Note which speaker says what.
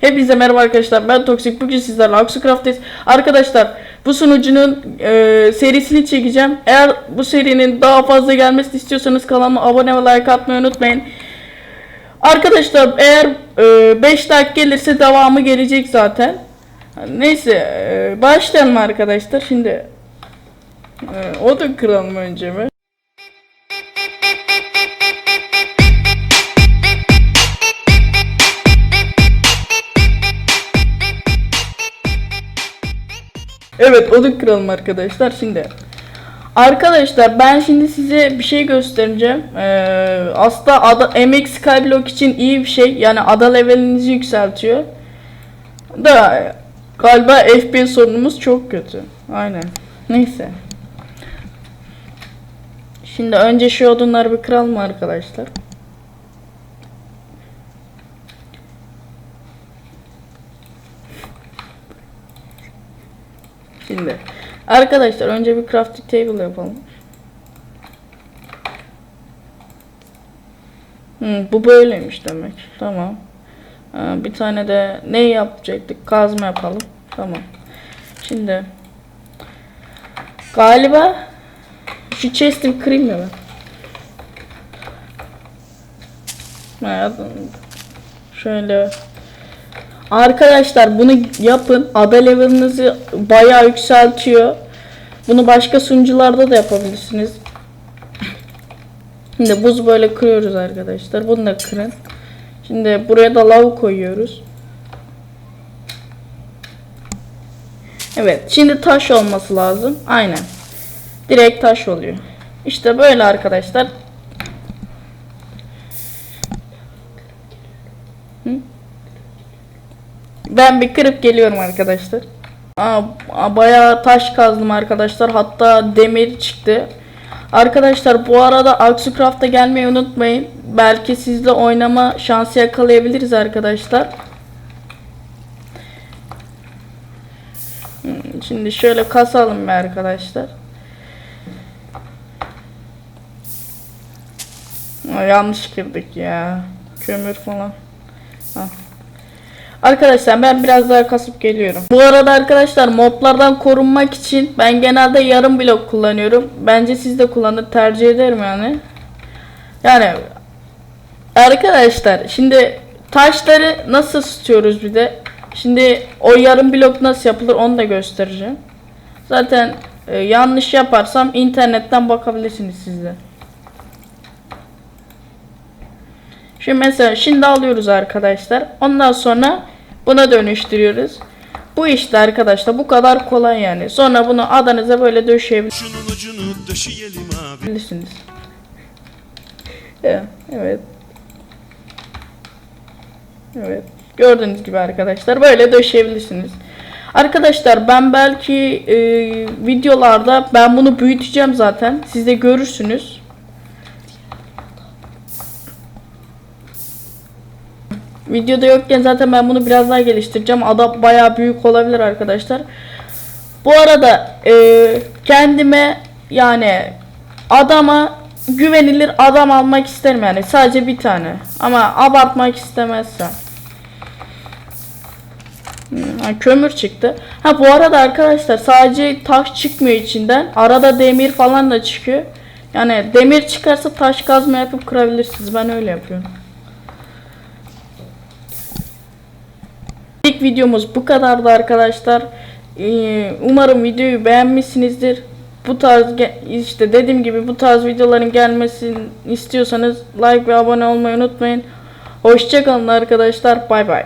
Speaker 1: Hepinize merhaba arkadaşlar. Ben Toksik. Bugün sizlerle Aksucraft'tayız. Arkadaşlar bu sunucunun e, serisini çekeceğim. Eğer bu serinin daha fazla gelmesini istiyorsanız kanalıma abone ve like atmayı unutmayın. Arkadaşlar eğer 5 like gelirse devamı gelecek zaten. Neyse e, başlayalım arkadaşlar. Şimdi e, o da kıralım önce mi? Evet odun kıralım arkadaşlar şimdi. Arkadaşlar ben şimdi size bir şey göstereceğim. Ee, aslında ada, MX Skyblock için iyi bir şey. Yani ada levelinizi yükseltiyor. Da galiba FPS sorunumuz çok kötü. Aynen. Neyse. Şimdi önce şu odunları bir kıralım arkadaşlar. Şimdi arkadaşlar önce bir crafting table yapalım. Hmm, bu böyleymiş demek. Tamam. Ha, bir tane de ne yapacaktık? Kazma yapalım. Tamam. Şimdi galiba şu chest'i kırayım mı ben? Şöyle Arkadaşlar bunu yapın. Ada level'ınızı bayağı yükseltiyor. Bunu başka sunucularda da yapabilirsiniz. Şimdi buz böyle kırıyoruz arkadaşlar. Bunu da kırın. Şimdi buraya da lav koyuyoruz. Evet. Şimdi taş olması lazım. Aynen. Direkt taş oluyor. İşte böyle arkadaşlar. Ben bir kırıp geliyorum arkadaşlar. Aa, bayağı taş kazdım arkadaşlar. Hatta demir çıktı. Arkadaşlar bu arada Aksucraft'a gelmeyi unutmayın. Belki sizle oynama şansı yakalayabiliriz arkadaşlar. Hmm, Şimdi şöyle kasalım bir arkadaşlar. Aa, yanlış kırdık ya. Kömür falan. Hah. Arkadaşlar ben biraz daha kasıp geliyorum. Bu arada arkadaşlar moblardan korunmak için ben genelde yarım blok kullanıyorum. Bence siz de kullanın tercih ederim yani. Yani arkadaşlar şimdi taşları nasıl tutuyoruz bir de. Şimdi o yarım blok nasıl yapılır onu da göstereceğim. Zaten e, yanlış yaparsam internetten bakabilirsiniz siz de. Şimdi mesela şimdi alıyoruz arkadaşlar. Ondan sonra buna dönüştürüyoruz. Bu işte arkadaşlar bu kadar kolay yani. Sonra bunu adanıza böyle döşeyebilirsiniz.
Speaker 2: Şunun ucunu döşeyelim abi.
Speaker 1: Evet. Evet. Evet. Gördüğünüz gibi arkadaşlar böyle döşeyebilirsiniz. Arkadaşlar ben belki e, videolarda ben bunu büyüteceğim zaten. Siz de görürsünüz. Videoda yokken zaten ben bunu biraz daha geliştireceğim. Ada bayağı büyük olabilir arkadaşlar. Bu arada e, kendime yani adama güvenilir adam almak isterim yani sadece bir tane. Ama abartmak istemezsem. Hmm, ha, kömür çıktı. Ha bu arada arkadaşlar sadece taş çıkmıyor içinden. Arada demir falan da çıkıyor. Yani demir çıkarsa taş kazma yapıp kırabilirsiniz. Ben öyle yapıyorum. Videomuz bu kadardı arkadaşlar. Ee, Umarım videoyu beğenmişsinizdir. Bu tarz işte dediğim gibi bu tarz videoların gelmesini istiyorsanız like ve abone olmayı unutmayın. Hoşçakalın arkadaşlar. Bay bay.